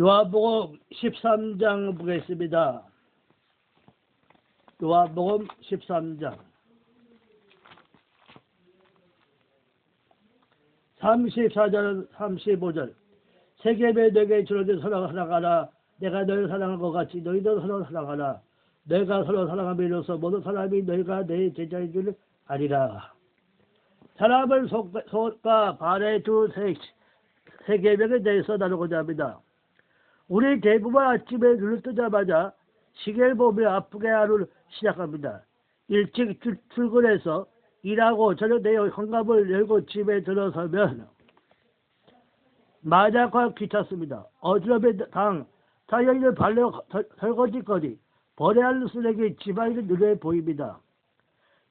요한복음 13장 보겠습니다. 요한복음 13장. 34절 35절. 세계배 너에게 주어진 사랑 사랑하라. 내가 너를 사랑한 것 같이 너희도 서로 사랑하라. 내가 서로 사랑함에 이로써 모든 사람이 너희가 내 제자인 줄 아리라. 사람을 속, 속과 발의 두 세, 세계명에 대해서 나누고자 합니다. 우리 대부분 아침에 눈을 뜨자마자 시계를 보며 아프게 하루를 시작합니다. 일찍 출, 출근해서 일하고 저녁 내에 현관을 열고 집에 들어서면 마작과 귀찮습니다. 어지럽의 당, 타이어를 발려 설거지거리, 버려야 할 쓰레기, 집안일 눈에 보입니다.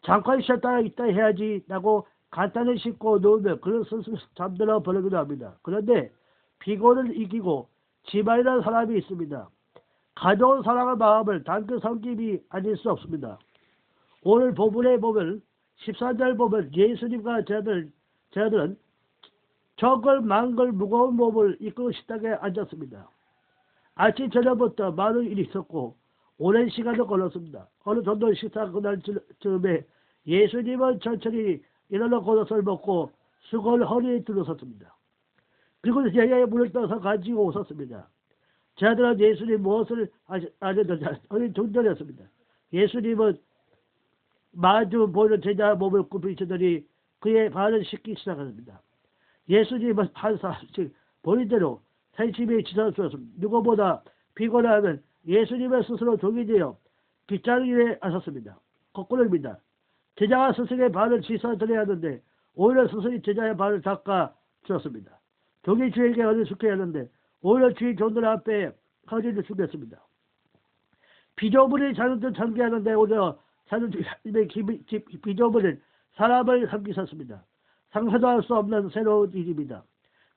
잠깐 쉬었다 있다 해야지 라고 간단히 씻고 누우면 그런 스스로 잠들어 버리기도 합니다. 그런데 피곤을 이기고 집안이라는 사람이 있습니다. 가져온 사랑의 마음을 단그 섬김이 아닐 수 없습니다. 오늘 본문에 보면 14절 보면 예수님과 제자들, 제자들은 적을 망걸 무거운 몸을 이끌고 식탁에 앉았습니다. 아침 저녁부터 많은 일이 있었고 오랜 시간을 걸었습니다. 어느 정도 식사 그날 즈음에 예수님은 천천히 일어나 겉옷을 먹고 수건 허리에 들어섰습니다. 그리고 제자의 물을 떠서 가지고 오셨습니다. 제자들은 예수님 무엇을 아셨는지 어린 존전했습니다. 예수님은 마주 보이는 제자 몸을 굽히시더니 그의 발을 씻기 시작합니다. 예수님은 판사, 즉 본인대로 산심에 지사주었습니다. 누구보다 피곤하면 예수님의 스스로 종이 되어 빗자루에 하셨습니다. 거꾸로입니다. 제자가 스승의 발을 씻어드려야 하는데 오히려 스승이 제자의 발을 닦아 주었습니다. 종이 주에게 어디 숙해야 하는데 오히려 주의 종들 앞에 허리를 숙였습니다. 비조물이 자녀들 참게하는데 오히려 자녀들의 비조물은 사람을 삼기셨습니다. 상상도 할 수 없는 새로운 일입니다.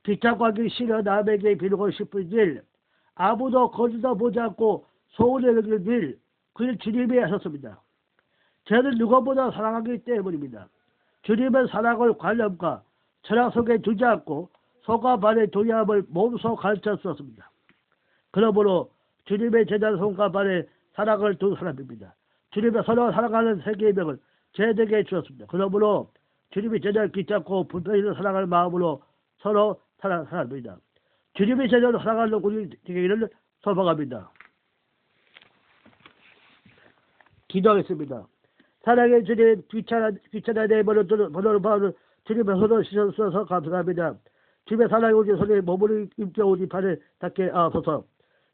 빚자하기 싫어 남에게 비르고 싶은 일, 아무도 거기다 보지 않고 소원을 여길 일, 그를 주님이 하셨습니다. 저는 누구보다 사랑하기 때문입니다. 주님의 사랑을 관념과 철학 속에 두지 않고 속과 발의 동의함을 몸소 가르쳐 주었습니다. 그러므로 주님의 제자 손과 발의 사랑을 둔 사람입니다. 주님의 서로 사랑하는 세계의 명을 제에게 주었습니다. 그러므로 주님이 제자를 붙잡고 불편히 사랑할 마음으로 서로 사랑합니다. 주님의 제자를 사랑하는 우리 되기를 소망합니다. 기도하겠습니다. 사랑의 주님 귀찮아 귀찮아 내 번호를 번호를 받은 주님의 손을 씻어주셔서 감사합니다. 사랑의 우리 손에 몸을 입혀 우리 발에 닿게 하소서.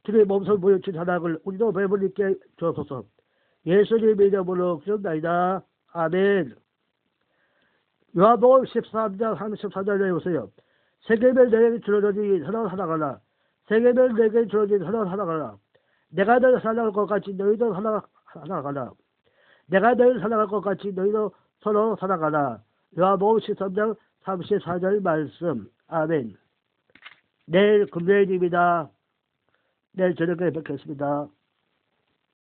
주님의 몸소 보여준 사랑을 우리도 배불리게 주옵소서. 예수님의 이름으로 기도나이다. 아멘. 요한복음 13장 34절에 보세요. 세계별 내게 주어진 서로 살아가라. 세계별 내게 주어진 서로 살아가라. 내가 널 사랑할 것 같이 너희도 살아가라. 내가 너희를 사랑할 것 같이 너희도 서로 살아가라. 요한복음 13장 34절 말씀. 아멘. 내일 금요일입니다. 내일 저녁에 뵙겠습니다.